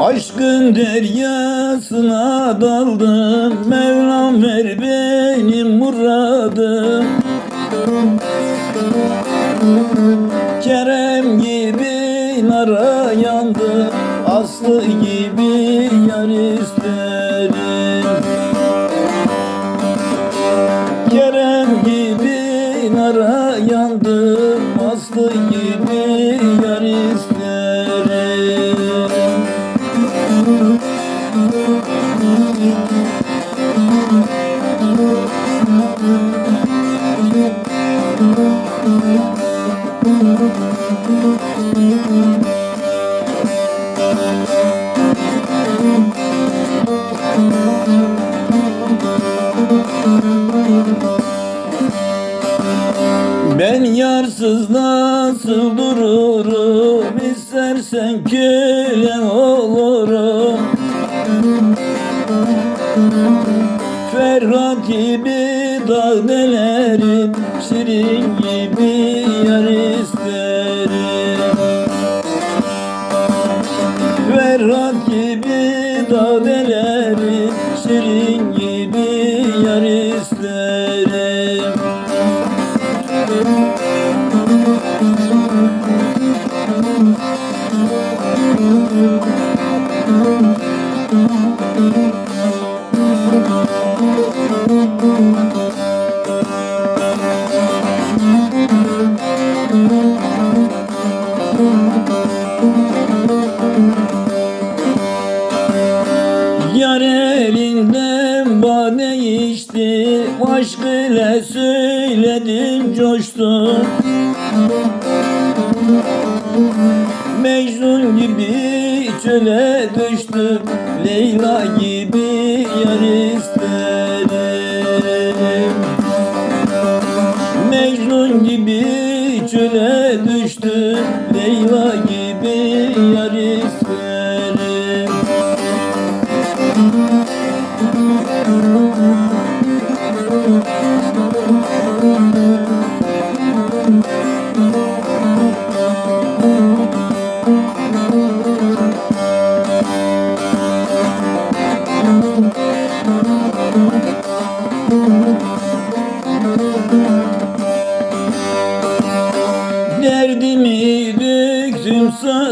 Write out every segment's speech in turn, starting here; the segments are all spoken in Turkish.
Aşkın deryasına daldım Mevlam ver benim muradım Kerem gibi nara yandı Aslı gibi yar isterim. Kerem gibi nara yandım Aslı gibi yar isterim Ben yarsız nasıl dururum? İstersen köle olurum Ferhat gibi dağ delerim Şirin gibi yar isterim. Ferhat gibi dağ delerim Şirin gibi yar isterim Yar elinden bade içti Aşk ile söyledim coştu. Mecnun gibi çöle düştüm Leyla gibi gibi çöle düştüm Leyla gibi yar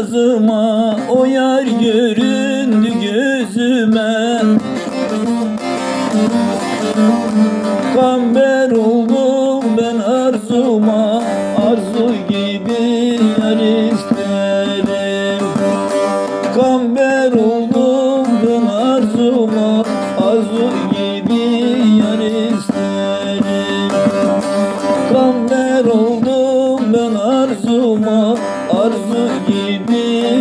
sazıma O yar göründü gözüme. Kamber oldum ben arzuma Arzu gibi yar isterim. Kamber oldum ben arzuma Arzu gibi yar isterim gibi